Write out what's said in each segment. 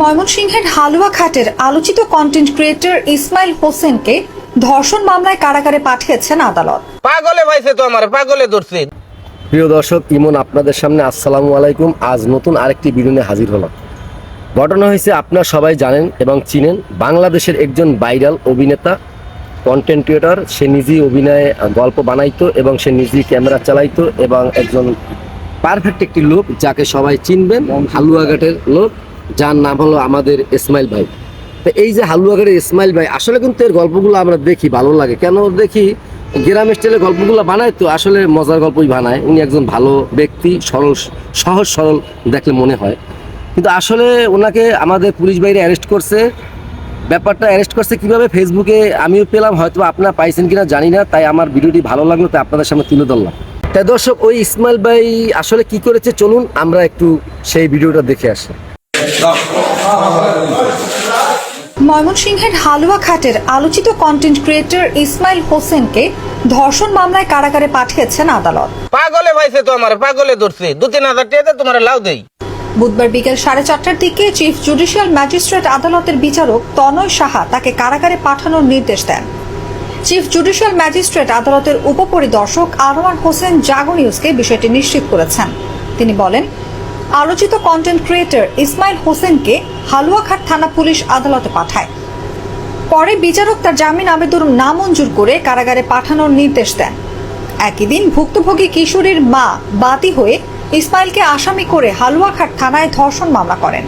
ময়মনসিংহের হালুয়াঘাটের আলোচিত content creator Ismail হোসেনকে ধর্ষণ মামলায় কারাগারে পাঠিয়েছেন আদালত। পাগলে পাইছে তো আমার পাগলে ধরছে। প্রিয় দর্শক ইমন আপনাদের সামনে আসসালামু আলাইকুম। আজ নতুন আরেকটি ভিডিও হাজির হলাম। ঘটনা হয়েছে আপনারা সবাই জানেন এবং চিনেন বাংলাদেশের একজন ভাইরাল অভিনেতা কন্টেন্ট ক্রিয়েটর সে নিজেই অভিনয়ে গল্প বানাইতো এবং সে নিজেই ক্যামেরা চালাইতো এবং একজন পারফেক্ট একটি লোক যাকে সবাই চিনবেন হালুয়াঘাটের লোক। যার নাম হলো আমাদের ইসমাইল ভাই। তো এই যে হালুয়াঘাটের ইসমাইল ভাই, আসলে কিন্তু এর গল্পগুলো আমরা দেখি, ভালো লাগে। কেন দেখি? গ্রাম স্টাইলের গল্পগুলো বানায় তো, আসলে মজার গল্পই বানায়। উনি একজন ভালো ব্যক্তি, সরল, সহজ সরল দেখলে মনে হয়। কিন্তু আসলে ওনাকে আমাদের পুলিশ বাইরে অ্যারেস্ট করছে। ব্যাপারটা অ্যারেস্ট করছে কীভাবে? ফেসবুকে আমিও পেলাম, হয়তো আপনারা পাইছেন কিনা জানি না। তাই আমার ভিডিওটি ভালো লাগল, তাই আপনাদের সামনে তুলে ধরলাম। তাই দর্শক, ওই ইসমাইল ভাই আসলে কি করেছে? চলুন আমরা একটু সেই ভিডিওটা দেখে আসি। ময়মনসিংহের হালুয়াঘাটের আলোচিত কন্টেন্ট ক্রিয়েটর ইসমাইল হোসেনকে ধর্ষণ মামলায় কারাগারে পাঠিয়েছেন আদালত। পাগলে পাইছে তো আমার পাগলে ধরছে। দু তিন হাজার টাকা তোমার লাউ দেই। বুধবার বিকেল সাড়ে চারটার দিকে চিফ জুডিশিয়াল ম্যাজিস্ট্রেট আদালতের বিচারক তনয় সাহা তাকে কারাগারে পাঠানোর নির্দেশ দেন। চিফ জুডিশিয়াল ম্যাজিস্ট্রেট আদালতের উপপরিদর্শক আরওয়ান হোসেন জাগো নিউজকে বিষয়টি নিশ্চিত করেছেন। তিনি বলেন আলোচিত কন্টেন্ট ক্রিয়েটর ইসমাইল হোসেনকে হালুয়াঘাট থানা পুলিশ আদালতে পাঠায়। পরে বিচারক তার জামিন আবেদন নামঞ্জুর করে কারাগারে পাঠানোর নির্দেশ দেন। একই দিন ভুক্তভোগী কিশোরীর মা বাদী হয়ে ইসমাইলকে আসামি করে হালুয়াঘাট থানায় ধর্ষণ মামলা করেন।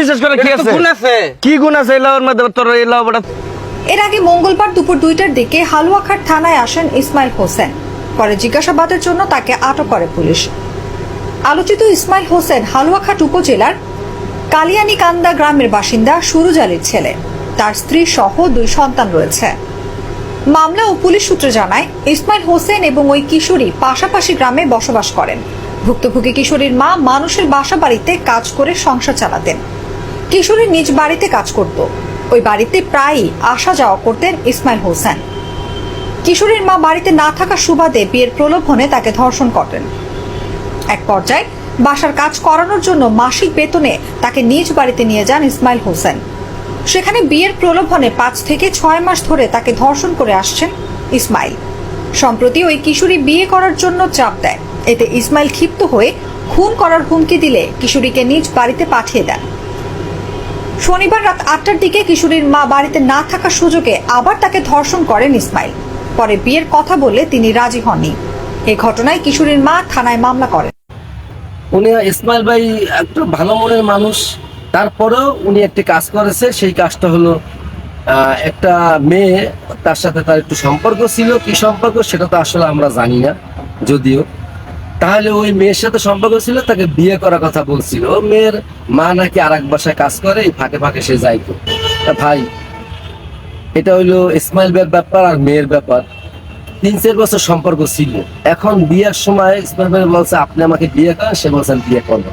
বিশেষ করে কি আছে? কি গুণ আছে এই লাউর মধ্যে? তোর এই লাউ বড় এর আগে মঙ্গলবার দুপুর দুইটার দিকে হালুয়াঘাট থানায় আসেন ইসমাইল হোসেন। পরে জিজ্ঞাসাবাদের জন্য তাকে আটক করে পুলিশ। আলোচিত ইসমাইল হোসেন হালুয়াঘাট উপজেলার কালিয়ানিকান্দা গ্রামের বাসিন্দা সুরুজ আলীর ছেলে। তার স্ত্রী সহ দুই সন্তান রয়েছে। মামলা ও পুলিশ সূত্রে জানায়, ইসমাইল হোসেন এবং ওই কিশোরী পাশাপাশি গ্রামে বসবাস করেন। ভুক্তভোগী কিশোরীর মা মানুষের বাসা বাড়িতে কাজ করে সংসার চালাতেন। কিশোরী নিজ বাড়িতে কাজ করত। ওই বাড়িতে প্রায়ই আসা যাওয়া করতেন ইসমাইল হোসেন। কিশোরীর মা বাড়িতে না থাকার সুবাদে বিয়ের প্রলোভনে তাকে ধর্ষণ করেন এক পর্যায়ে বাসার কাজ করানোর জন্য মাসিক বেতনে তাকে নিজ বাড়িতে নিয়ে যান ইসমাইল হোসেন। সেখানে বিয়ের প্রলোভনে পাঁচ থেকে ছয় মাস ধরে তাকে ধর্ষণ করে আসছেন ইসমাইল। সম্প্রতি ওই কিশোরী বিয়ে করার জন্য চাপ দেয়। এতে ইসমাইল ক্ষিপ্ত হয়ে খুন করার হুমকি দিলে কিশোরীকে নিজ বাড়িতে পাঠিয়ে দেন। শনিবার রাত আটটার দিকে কিশোরীর মা বাড়িতে না থাকার সুযোগে আবার তাকে ধর্ষণ করেন ইসমাইল। পরে বিয়ের কথা বলে তিনি রাজি হননি। এ ঘটনায় কিশোরীর মা থানায় মামলা করেন। উনি ইসমাইল ভাই একটা ভালো মনের মানুষ। তারপরেও উনি একটি কাজ করেছে, সেই কাজটা হলো একটা মেয়ে, তার সাথে তার একটু সম্পর্ক ছিল। কি সম্পর্ক সেটা তো আসলে আমরা জানি না, যদিও। তাহলে ওই মেয়ের সাথে সম্পর্ক ছিল, তাকে বিয়ে করার কথা বলছিল। মেয়ের মা নাকি আর এক বাসায় কাজ করে ফাঁকে ফাঁকে সে যাইতো ভাই, এটা হইল ইসমাইল ভাইয়ের ব্যাপার আর মেয়ের ব্যাপার। তিন চার বছর সম্পর্ক ছিল। এখন বিয়ের সময় ইসমাইল ভাই বলছে, আপনি আমাকে বিয়ে করেন। সে বলছেন বিয়ে করব।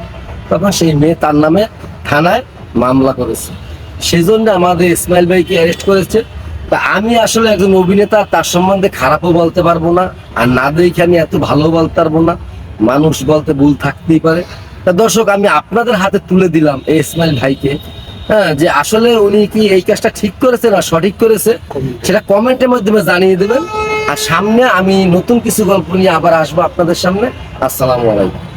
তখন সেই মেয়ে তার নামে থানায় মামলা করেছে। সেই জন্য আমাদের ইসমাইল ভাইকে অ্যারেস্ট করেছে। তা আমি আসলে একজন অভিনেতা, তার সম্বন্ধে খারাপও বলতে পারব না, আর না দেখে আমি এত ভালো বলতে পারব না। মানুষ বলতে ভুল থাকতেই পারে। তা দর্শক, আমি আপনাদের হাতে তুলে দিলাম এই ইসমাইল ভাইকে। হ্যাঁ যে আসলে উনি কি এই কাজটা ঠিক করেছে না সঠিক করেছে, সেটা কমেন্টের মাধ্যমে জানিয়ে দেবেন। আর সামনে আমি নতুন কিছু গল্প নিয়ে আবার আসব আপনাদের সামনে। আসসালামু আলাইকুম।